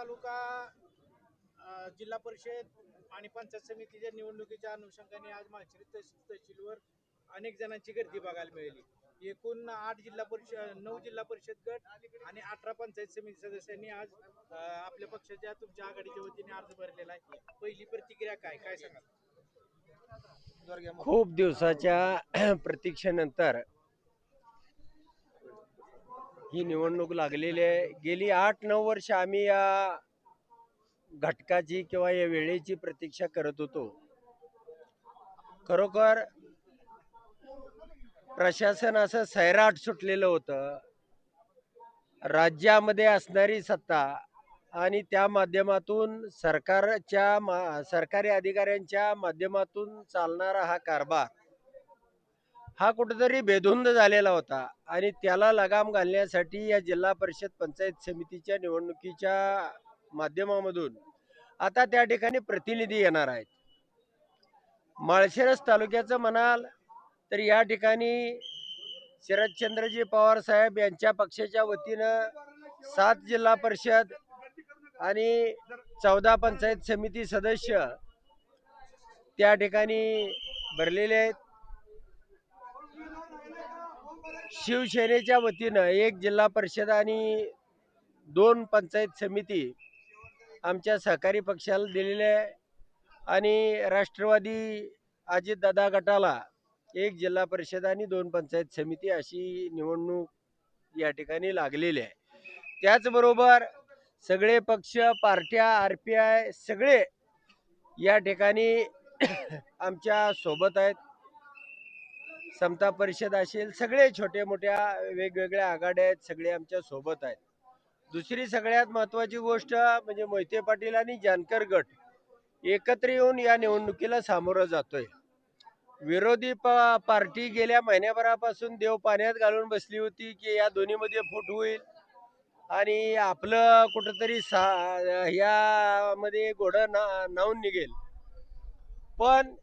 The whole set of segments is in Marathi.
तालुका जिल्हा परिषद आणि पंचायत समितीच्या निवडणुकीच्या अनुषंगाने आज माळशिरस तहसील तहसीलवर अनेक जणांची गर्दी बघायला मिळाली. एकूण आठ जिल्हा परिषद नऊ जिल्हा परिषद गट आणि अठरा पंचायत समिती सदस्यांनी आज आपल्या पक्षाच्या तुमच्या आघाडीच्या वतीने अर्ज भरलेला आहे. पहिली प्रतिक्रिया काय? काय सांगाल? खूप दिवसाच्या प्रतीक्षेनंतर ही निवडणूक लागलेली आहे. गेली आठ नऊ वर्ष आम्ही या घटकाची किंवा या वेळेची प्रतीक्षा करत होतो. खरोखर प्रशासन असं सैराट सुटलेलं होतं. राज्यामध्ये असणारी सत्ता आणि त्या माध्यमातून सरकारच्या मा सरकारी अधिकाऱ्यांच्या माध्यमातून चालणारा हा कारभार हा कुठेतरी बेधुंद झालेला होता आणि त्याला लगाम घालण्यासाठी या जिल्हा परिषद पंचायत समितीच्या निवडणुकीच्या माध्यमामधून आता त्या ठिकाणी प्रतिनिधी येणार आहेत. माळशिरस तालुक्याचं म्हणाल तर या ठिकाणी शरदचंद्रजी पवार साहेब यांच्या पक्षाच्या वतीनं सात जिल्हा परिषद आणि चौदा पंचायत समिती सदस्य त्या ठिकाणी भरलेले आहेत. शिवसेनेच्या वतीनं एक जिल्हा परिषद आणि दोन पंचायत समिती आमच्या सहकारी पक्षाला दिलेले आहे. आणि राष्ट्रवादी अजितदादा गटाला एक जिल्हा परिषद आणि दोन पंचायत समिती अशी निवडणूक या ठिकाणी लागलेली आहे. त्याचबरोबर सगळे पक्ष पार्ट्या आर पी आय सगळे या ठिकाणी आमच्यासोबत आहेत. समता परिषद असेल सगळे छोटे मोठ्या वेगवेगळ्या आघाड्या आहेत सगळे आमच्यासोबत आहेत. दुसरी सगळ्यात महत्वाची गोष्ट म्हणजे मोहिते पाटील आणि जानकर गट एकत्र येऊन या निवडणुकीला सामोरं जातोय. विरोधी पार्टी गेल्या महिन्याभरापासून देव पाण्यात घालून बसली होती की या दोन्हीमध्ये फूट होईल. आणि आपलं कुठंतरी सा ह्यामध्ये घोडं ना नावून निघेल. पण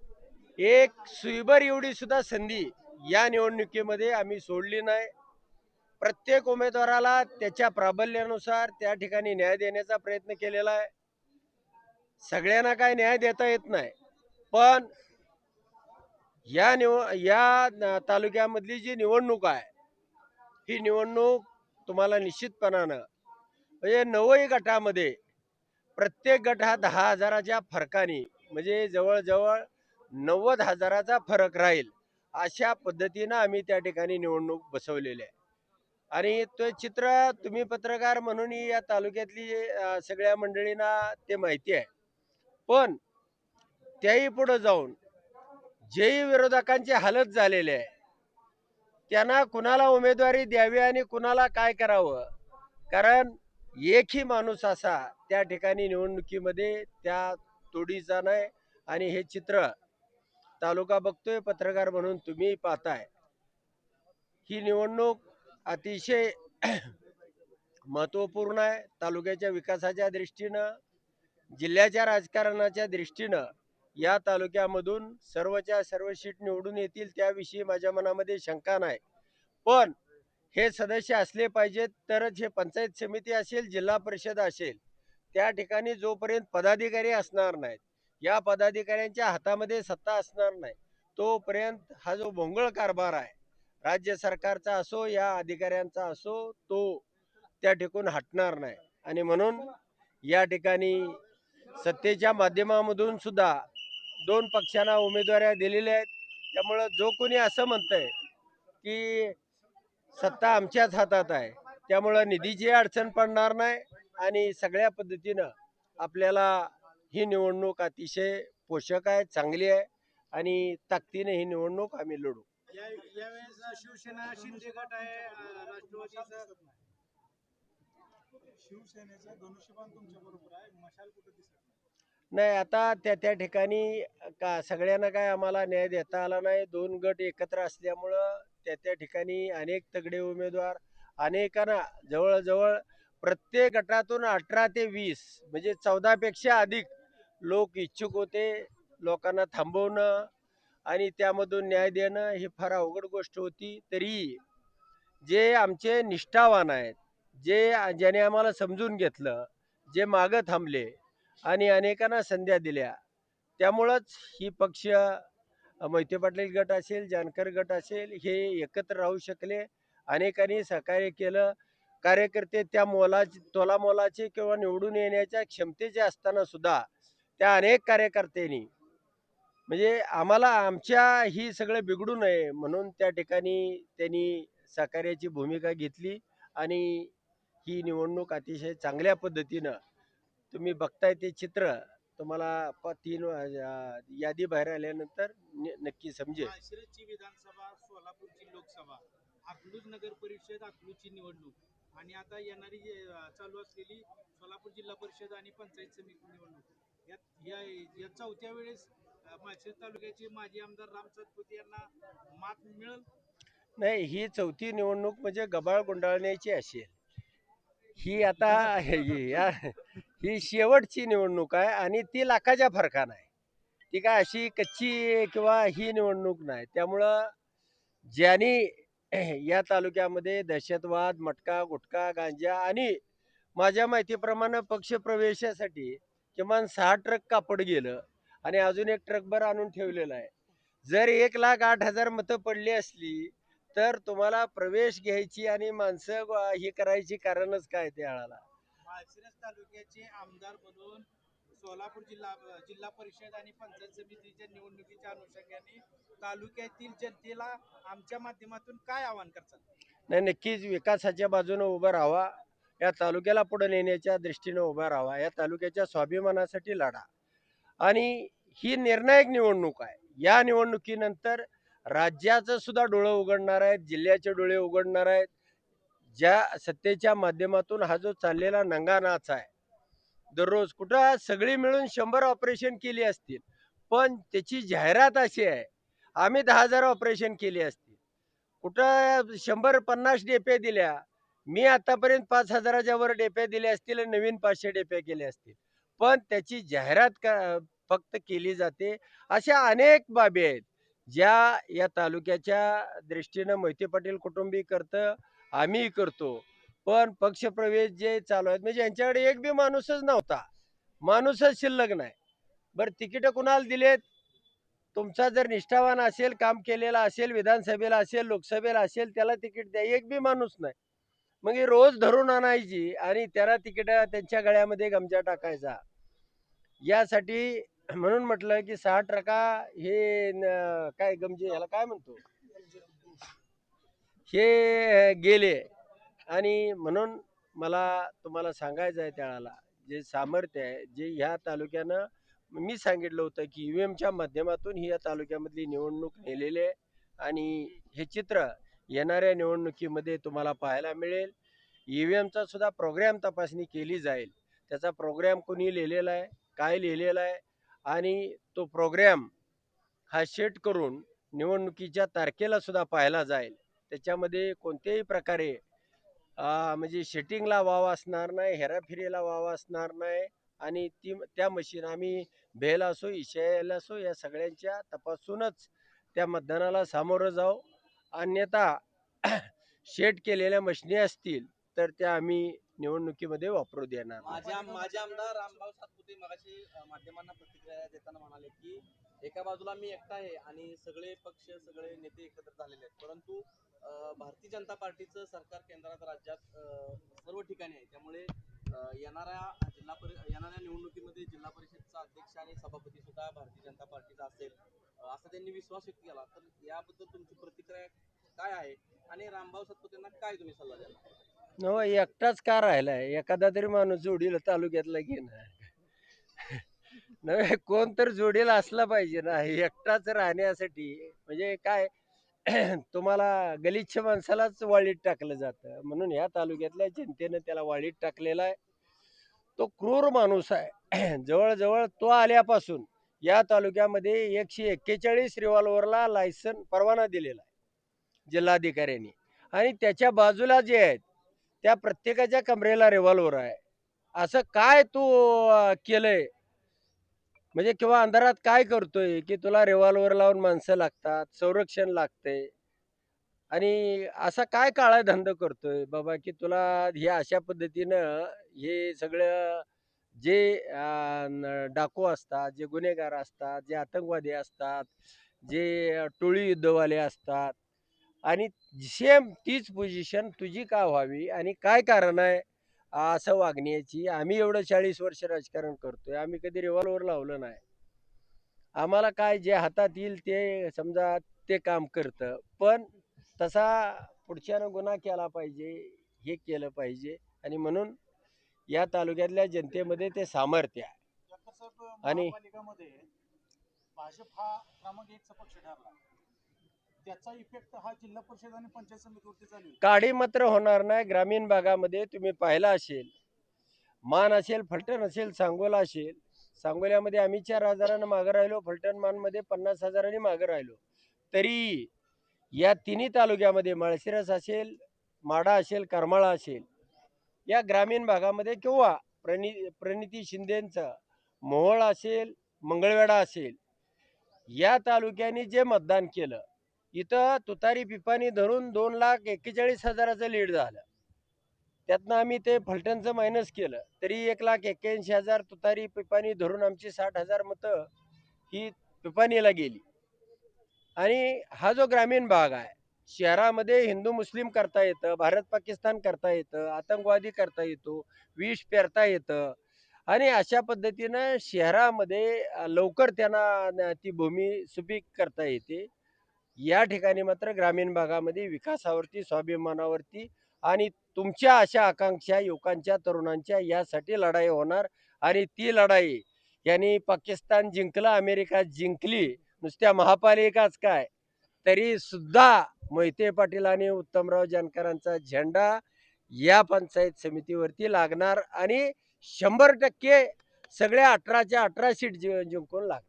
एक सुईबर एवढी सुद्धा संधी या निवडणुकीमध्ये आम्ही सोडली नाही. प्रत्येक उमेदवाराला त्याच्या प्राबल्यानुसार त्या ठिकाणी न्याय देण्याचा प्रयत्न केलेला आहे. सगळ्यांना काय न्याय देता येत नाही. पण या निव या तालुक्यामधली जी निवडणूक आहे ही निवडणूक तुम्हाला निश्चितपणानं म्हणजे नवही गटामध्ये प्रत्येक गट हा दहा हजाराच्या फरकाने म्हणजे जवळजवळ नव्वद हजाराचा फरक राहील. अशा पद्धतीनं आम्ही त्या ठिकाणी निवडणूक बसवलेली आहे. आणि ते चित्र तुम्ही पत्रकार म्हणून या तालुक्यातली सगळ्या मंडळींना ते माहिती आहे. पण त्याही पुढं जाऊन जेही विरोधकांची हालत झालेली आहे त्यांना कुणाला उमेदवारी द्यावी आणि कुणाला काय करावं? कारण एकही माणूस असा त्या ठिकाणी निवडणुकीमध्ये त्या तोडीचा नाही आणि हे चित्र तालुका बघतोय पत्रकार म्हणून तुम्ही पाहताय. ही निवडणूक अतिशय महत्त्वपूर्ण आहे. तालुक्याच्या विकासाच्या दृष्टीनं जिल्ह्याच्या राजकारणाच्या दृष्टीनं या तालुक्यामधून सर्वच्या सर्व सीट निवडून येतील त्याविषयी माझ्या मनामध्ये शंका नाही. पण हे सदस्य असले पाहिजेत तरच हे पंचायत समिती असेल जिल्हा परिषद असेल त्या ठिकाणी जोपर्यंत पदाधिकारी असणार नाहीत या पदाधिकाऱ्यांच्या हातामध्ये सत्ता असणार नाही. तोपर्यंत हा जो भोंगळ कारभार आहे राज्य सरकारचा असो या अधिकाऱ्यांचा असो तो त्या ठिकून हटणार नाही. आणि म्हणून या ठिकाणी सत्तेच्या माध्यमामधून सुद्धा दोन पक्षांना उमेदवाऱ्या दिलेल्या आहेत. त्यामुळं जो कोणी असं म्हणतंय की सत्ता आमच्याच हातात आहे त्यामुळं निधीची अडचण पडणार नाही आणि सगळ्या पद्धतीनं आपल्याला ही निवडणूक अतिशय पोषक आहे चांगली आहे आणि ताकदीने ही निवडणूक आम्ही लढू. या यावेळेस शिवसेना शिंदे गट आहे अ, राष्ट्रवादीचा शिवसेनेचं धनुष्यबाण तुमच्या बरोबर आहे मशाल कुठं दिसत नाही. नाही आता त्या त्या ठिकाणी का सगळ्यांना काय आम्हाला न्याय देता आला नाही. दोन गट एकत्र असल्यामुळं त्या त्या ठिकाणी अनेक तगडे उमेदवार अनेकांना जवळजवळ प्रत्येक गटातून अठरा ते वीस म्हणजे चौदापेक्षा अधिक लोक इच्छुक होते लोकांना थांबवणं आणि त्यामधून न्याय देणं ही फार अवघड गोष्ट होती. तरी जे आमचे निष्ठावान आहेत जे ज्याने आम्हाला समजून घेतलं जे मागं थांबले आणि अनेकांना संध्या दिल्या त्यामुळंच ही पक्ष अ, मोहिते पाटील गट असेल जानकर गट असेल हे एकत्र राहू शकले. अनेकांनी सहकार्य केलं. कार्यकर्ते त्या मोलाचे तोला मोलाचे किंवा निवडून येण्याच्या क्षमतेचे असताना सुद्धा त्या अनेक कार्यकर्त्यांनी. म्हणजे आम्हाला आमच्या ही सगळं बिघडू नये म्हणून त्या ठिकाणी त्यांनी सहकार्याची भूमिका घेतली आणि ही निवडणूक अतिशय चांगल्या पद्धतीनं तुम्ही बघताय ते चित्र तुम्हाला प- तीन यादी बाहेर आल्यानंतर न- नक्की समजेल. विधानसभा सोलापूरची लोकसभा अकलूज नगर परिषद अकलूजची निवडणूक. आणि आता येणारी चालू असलेली सोलापूर जिल्हा परिषद आणि पंचायत समिती निवडणूक. यात या या चौथ्या वेळेस माळशेज तालुक्याचे माजी आमदार राम सातपुते यांना मात मिळेल? नाही ही चौथी निवडणूक म्हणजे गबाळ गुंडाळण्याची असेल ही आता ही या- ही शेवटची निवडणूक आहे आणि ती लाखाच्या फरकानं आहे. ती काय अशी कच्ची किंवा ही निवडणूक नाही. त्यामुळं ज्यांनी या तालुक्यामध्ये दहशतवाद मटका गुटखा गांजा आणि माझ्या माहितीप्रमाणे पक्ष प्रवेशासाठी किमान सहा ट्रक कापड गेलं आणि अजून एक ट्रकभर आणून ठेवलेलं आहे. जर एक लाख आठ हजार मतं पडली असली तर तुम्हाला प्रवेश घ्यायची आणि माणसं हे करायची कारणच काय त्या आळाला माळशिरस तालुक्याचे आमदार म्हणून सोलापूर जिल्हा जिल्हा परिषद आणि पंचायत समितीच्या निवडणुकीच्या अनुषंगाने तालुक्यातील जनतेला आमच्या माध्यमातून काय आवाहन करतात? नाही नक्कीच विकासाच्या बाजूने उभं राहावा. या तालुक्याला पुढे नेण्याच्या दृष्टीने उभा राहावा. या तालुक्याच्या स्वाभिमानासाठी लढा. आणि ही निर्णायक निवडणूक आहे. या निवडणुकीनंतर राज्याचं सुद्धा डोळं उघडणार आहेत जिल्ह्याचे डोळे उघडणार आहेत. ज्या सत्तेच्या माध्यमातून हा जो चाललेला नंगा नाच आहे दररोज कुठं सगळी मिळून शंभर ऑपरेशन केली असतील पण त्याची जाहिरात अशी आहे आम्ही दहा हजार ऑपरेशन केली असतील. कुठं शंभर पन्नास डेपे दिल्या मी आतापर्यंत पाच हजाराच्या वर डेप्या दिल्या असतील आणि नवीन पाचशे डेप्या केल्या असतील. पण त्याची जाहिरात का फक्त केली जाते अशा अनेक बाबी आहेत ज्या या तालुक्याच्या दृष्टीनं मोहिते पाटील कुटुंबी करतं आम्ही करतो. पण पक्षप्रवेश जे चालू आहेत म्हणजे यांच्याकडे एक बी माणूसच नव्हता. माणूसच शिल्लक नाही. बरं तिकीटं कुणाला दिलेत? तुमचा जर निष्ठावान असेल काम केलेला असेल विधानसभेला असेल लोकसभेला असेल त्याला तिकीट द्या. एक बी माणूस नाही. मग ही रोज धरून आणायची आणि त्याला तिकीट त्यांच्या गळ्यामध्ये गमजा टाकायचा. यासाठी म्हणून म्हटलं की सहा ट्रका हे काय गमजे ह्याला काय म्हणतो? हे गेले. आणि म्हणून मला तुम्हाला सांगायचं आहे त्याला जे सामर्थ्य आहे जे ह्या तालुक्यानं मी सांगितलं होतं की ई व्ही एमच्या माध्यमातून ही या तालुक्यामधली निवडणूक नेलेली आहे. आणि हे चित्र येणाऱ्या निवडणुकीमध्ये तुम्हाला पाहायला मिळेल. ई व्ही एमचा सुद्धा प्रोग्रॅम तपासणी केली जाईल. त्याचा प्रोग्रॅम कोणी लिहिलेला आहे? काय लिहिलेला आहे? आणि तो प्रोग्रॅम हा सेट करून निवडणुकीच्या तारखेला सुद्धा पाहायला जाईल. त्याच्यामध्ये कोणत्याही प्रकारे म्हणजे शेटिंगला वाव असणार नाही हेराफेरीला वाव असणार नाही आणि ती त्या मशीन आम्ही भेल असो इशायला असो या सगळ्यांच्या तपासूनच त्या मतदानाला सामोरं जाऊ. अन्यथा शेट केलेल्या मशिनी असतील तर त्या आम्ही निवडणुकीमध्ये वापरू देणार माझ्या माझे आमदार रामभाऊ सातपुते मगाशी माध्यमांना प्रतिक्रिया देताना म्हणाले की एका बाजूला मी एकटा आहे आणि सगळे पक्ष सगळे नेते एकत्र झालेले आहेत. परंतु भारतीय जनता पार्टीचं सरकार केंद्रात राज्यात सर्व ठिकाणी आहे. त्यामुळे येणाऱ्या जिल्हा परि येणाऱ्या निवडणुकीमध्ये जिल्हा परिषदचा अध्यक्ष आणि सभापती सुद्धा भारतीय जनता पार्टीचा असेल. असा त्यांनी विश्वास व्यक्त केला. तर याबद्दल तुमची प्रतिक्रिया काय आहे? आणि रामभाऊ सतपुतेंना काय तुम्ही सल्ला द्याल? हो एकटाच का राहिलाय? एखादा तरी माणूस जोडीला तालुक्यातला घे ना नव्हे कोण तर जोडीला असला पाहिजे ना. एकटाच राहण्यासाठी म्हणजे काय तुम्हाला गलिच्छ माणसालाच वाळीत टाकलं जातं. म्हणून ह्या तालुक्यातल्या जनतेनं त्याला वाळीत टाकलेला आहे. तो क्रूर माणूस आहे. जवळजवळ तो आल्यापासून या तालुक्यामध्ये एकशे एक्केचाळीस रिव्हॉल्वरला लायसन परवाना दिलेला आहे जिल्हाधिकाऱ्यांनी. आणि त्याच्या बाजूला जे आहेत त्या प्रत्येकाच्या कमरेला रिव्हॉल्वर आहे. असं काय तू केलंय? म्हणजे किंवा अंधारात काय करतोय की तुला रिव्हॉल्वर लावून माणसं लागतात संरक्षण लागतंय? आणि असा काय काळा धंदा करतोय बाबा की तुला हे अशा पद्धतीनं हे सगळं जे डाकू असतात जे गुन्हेगार असतात जे आतंकवादी असतात जे टोळी युद्धवाले असतात आणि सेम तीच पोझिशन तुझी का व्हावी आणि काय कारण आहे असं वागण्याची? आम्ही एवढं चाळीस वर्ष राजकारण करतोय आम्ही कधी रिव्हॉल्वर लावलं नाही. आम्हाला काय जे हातात येईल ते समजा ते काम करतं. पण तसा पुढच्यानं गुन्हा केला पाहिजे हे केलं पाहिजे. आणि म्हणून या तालुक्यातल्या जनतेमध्ये ते सामर्थ्य आहे. आणि- भाजप हा क्रमांक एकचा पक्ष ठरला. त्याचा इफेक्ट हा जिल्हा परिषद आणि पंचायत समितीवरती चालू आहे. काडी मात्र होणार नाही. ग्रामीण भागामध्ये तुम्ही पाहिला असेल मान असेल फलटण असेल सांगोला असेल. सांगोल्यामध्ये आम्ही चार हजारानं मागं राहिलो फलटण मानमध्ये पन्नास हजारांनी मागं राहिलो. तरी या तिन्ही तालुक्यामध्ये माळशिरस असेल माडा असेल करमाळा असेल या ग्रामीण भागामध्ये किंवा प्रणि प्रणिती शिंदेंचं मोहोळ असेल मंगळवेढा असेल या तालुक्याने जे मतदान केलं इथं तुतारी पिपाणी धरून दोन लाख एक्केचाळीस हजाराचं लीड झालं. त्यातनं आम्ही ते फलटणचं मायनस केलं तरी एक लाख एक्क्याऐंशी हजार तुतारी पिपाणी धरून आमची साठ हजार मतं ही पिपाणीला गेली. आणि हा जो ग्रामीण भाग आहे शहरामध्ये हिंदू मुस्लिम करता येतं भारत पाकिस्तान करता येतं आतंकवादी करता येतो विष पेरता येतं आणि अशा पद्धतीनं शहरामध्ये लवकर त्यांना ती भूमी सुपीक करता येते. या ठिकाणी मात्र ग्रामीण भागामध्ये विकासावरती स्वाभिमानावरती आणि तुमच्या अशा आकांक्षा युवकांच्या तरुणांच्या यासाठी लढाई होणार आणि ती लढाई यांनी पाकिस्तान जिंकला अमेरिका जिंकली नुसत्या महापालिकाच काय? तरी सुद्धा मोहिते पाटील आणि उत्तमराव जानकरांचा झेंडा या पंचायत समितीवरती लागणार आणि शंभर टक्के सगळ्या अठराच्या अठरा सीट जि- जिंकून लागणार.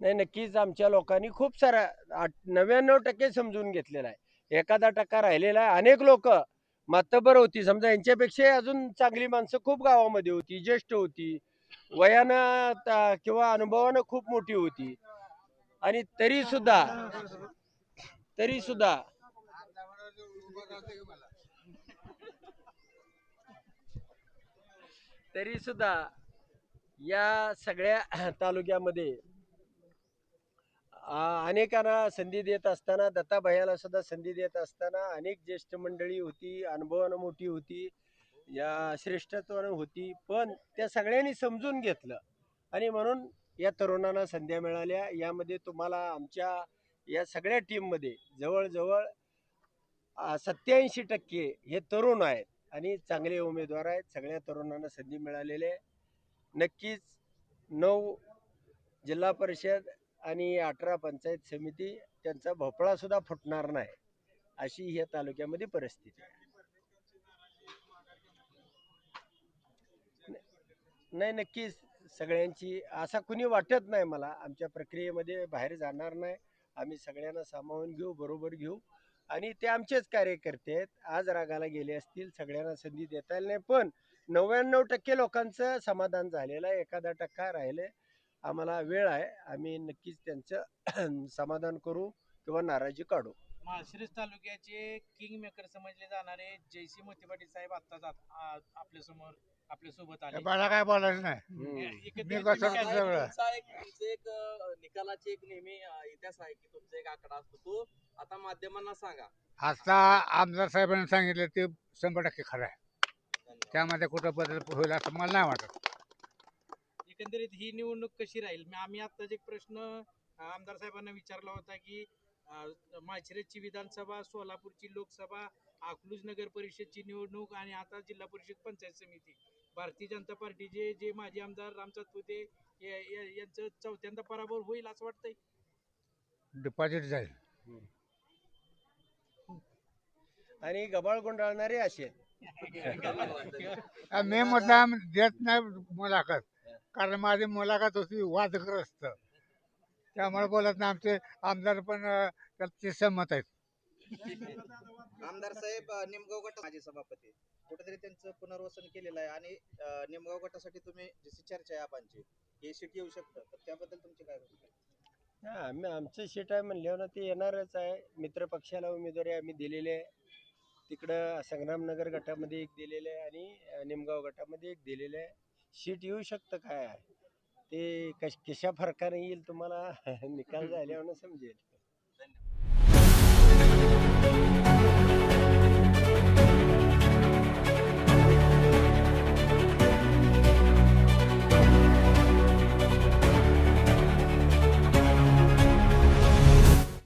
नाही नक्कीच आमच्या लोकांनी खूप सारा आठ- नव्याण्णव टक्के समजून घेतलेला आहे. एखादा टक्का राहिलेला आहे. अनेक लोक मातबर होती. समजा यांच्यापेक्षा अजून चांगली माणसं खूप गावामध्ये होती ज्येष्ठ होती. वयानं किंवा अनुभवानं खूप मोठी होती. आणि तरी सुद्धा तरी सुद्धा तरी सुद्धा या सगळ्या तालुक्यामध्ये अनेकांना संधी देत असताना दत्ताभैयाला सुद्धा संधी देत असताना अनेक ज्येष्ठ मंडळी होती अनुभवानं मोठी होती या श्रेष्ठत्वानं होती पण त्या सगळ्यांनी समजून घेतलं. आणि म्हणून या तरुणांना संध्या मिळाल्या. यामध्ये तुम्हाला आमच्या या सगळ्या टीममध्ये जवळजवळ सत्याऐंशी टक्के हे तरुण आहेत आणि चांगले उमेदवार आहेत. सगळ्या तरुणांना संधी मिळालेली आहे. नक्कीच नऊ जिल्हा परिषद आणि अठरा पंचायत समिती त्यांचा भोपळा सुद्धा फुटणार नाही अशी या तालुक्यामध्ये परिस्थिती आहे. नाही नक्कीच सगळ्यांची असा कुणी वाटत नाही मला आमच्या प्रक्रियेमध्ये बाहेर जाणार नाही आम्ही सगळ्यांना सामावून घेऊ बरोबर घेऊ. आणि ते आमचेच कार्यकर्ते आहेत आज रागाला गेले असतील सगळ्यांना संधी देता येईल नाही पण नव्याण्णव टक्के लोकांचं समाधान झालेलं आहे एखादा टक्का राहिले आम्हाला वेळ आहे. आम्ही नक्कीच त्यांचं समाधान करू किंवा नाराजी काढू. माळशिरस तालुक्याचे किंग मेकर समजले जाणारे जयसी मोती पाटील साहेब आता आपल्यासमोर आपल्यासोबत आले. मला काय बोलायचं नाही. मी कसं- सगळं. तुमचा एक तुमचं एक अं, निकालाची एक नेहमी अं, इतिहास आहे की तुमचा एक आकडा असतो. तो आता माध्यमांना सांगा. आता आमदार साहेबांनी सांगितलं ते शंभर टक्के खरं आहे. धन्यवाद. त्यामध्ये कुठं बदल होईल असं मला नाही वाटत. एकंदरीत ही निवडणूक कशी राहील? मी- आम्ही आत्ताच एक प्रश्न आमदार साहेबांना विचारला होता की माळशिरसची विधानसभा सोलापूरची लोकसभा अकलूज नगर परिषदची निवडणूक आणि आता जिल्हा परिषद पंचायत समिती. भारतीय जनता पार्टीचे जे माजी आमदार राम सातपुते या- या- यांचं चौथ्यांदा पराभव होईल असं वाटतंय? डिपॉझिट जाईल. आणि गबाळ गुंडाळणारे असे? मी मुद्दाम देत नाही मुलाखत. कारण माझी मुलाखत होती वादग्रस्त. त्यामुळे बोलत नाही आमचे आमदार पण त्याचे सहमत आहेत. आमदार साहेब निमगाव गट माजी सभापती. कुठेतरी त्यांचं पुनर्वसन केलेलं आहे आणि निमगाव गटासाठी तुम्ही जशी चर्चा आहे आबांची हे सीट येऊ शकतं. तर त्याबद्दल तुमची काय? हा, आम्ही आमचं सीट आहे म्हणल्यावर ते येणारच आहे. मित्र पक्षाला उमेदवारी आम्ही दिलेली आहे. तिकडं संग्रामनगर गटामध्ये एक दिलेलं आहे आणि निमगाव गटामध्ये एक दिलेलं आहे. सीट येऊ शकतं काय? ते कश कशा फरकाने येईल तुम्हाला? निकाल झाल्यावर समजेल.